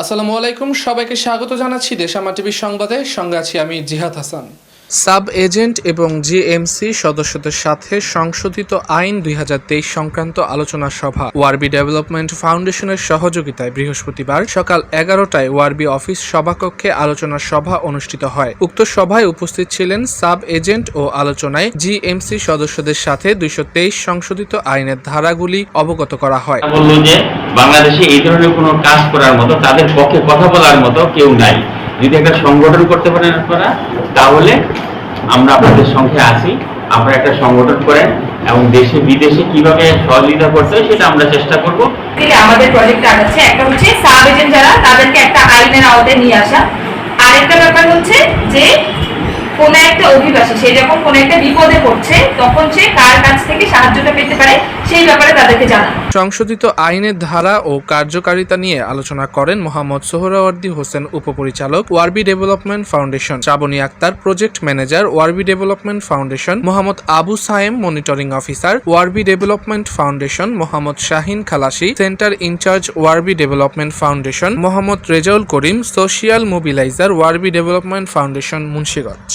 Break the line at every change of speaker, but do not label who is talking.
আসসালামু আলাইকুম সবাইকে স্বাগত জানাচ্ছি দেশামা টিভির সংবাদে। সঙ্গে আছি আমি জিহাদ হাসান। সাব এজেন্ট এবং জিএমসি সদস্যদের সাথে সংশোধিত আইন দুই হাজার তেইশ সংক্রান্ত আলোচনা সভা। ওয়ারবি ডেভেলপমেন্ট ফাউন্ডেশনের সহযোগিতায় বৃহস্পতিবার সকাল এগারোটায় ওয়ারবি অফিস সভাকক্ষে আলোচনা সভা অনুষ্ঠিত হয়। উক্ত সভায় উপস্থিত ছিলেন সাব এজেন্ট ও আলোচনায় জিএমসি সদস্যদের সাথে দুইশ তেইশ সংশোধিত আইনের ধারাগুলি অবগত করা হয়।
বাংলাদেশে এই ধরনের কোনো কাজ করার মতো তাদের পক্ষে কথা বলার মতো কেউ নাই। যদি একটা সংগঠন করতে পারেন আপনারা, তাহলে আমরা আপনাদের সঙ্গে আছি। আপনারা একটা সংগঠন করেন এবং দেশে বিদেশে কীভাবে সহযোগিতা করতে হয় সেটা আমরা চেষ্টা করব।
আমাদের প্রজেক্ট আছে একটা হচ্ছে সাব এজেন্ট যারা, তাদেরকে একটা আইনের আওতায় নিয়ে আসা। আরেকটা ব্যাপার হচ্ছে যে, কোন একটা অভিবাসী, সে যখন কোন একটা বিপদে পড়ছে, তখন সে কার কাছ থেকে সাহায্যটা পেতে পারে, সেই ব্যাপারে তাদেরকে জানানো।
সংশোধিত আইনের ধারা ও কার্যকারিতা নিয়ে আলোচনা করেন মোহাম্মদ সোহরাওয়ার্দী হোসেন, উপপরিচালক WARBE Development Foundation. Srabani Akter, project manager WARBE Development Foundation. Mohammad Abu Sayem, monitoring officer WARBE Development Foundation. Mohammad Shahin Khalashi, centre in-charge WARBE Development Foundation. Mohammad Rezaul Karim, social mobiliser WARBE Development Foundation, Munshiganj.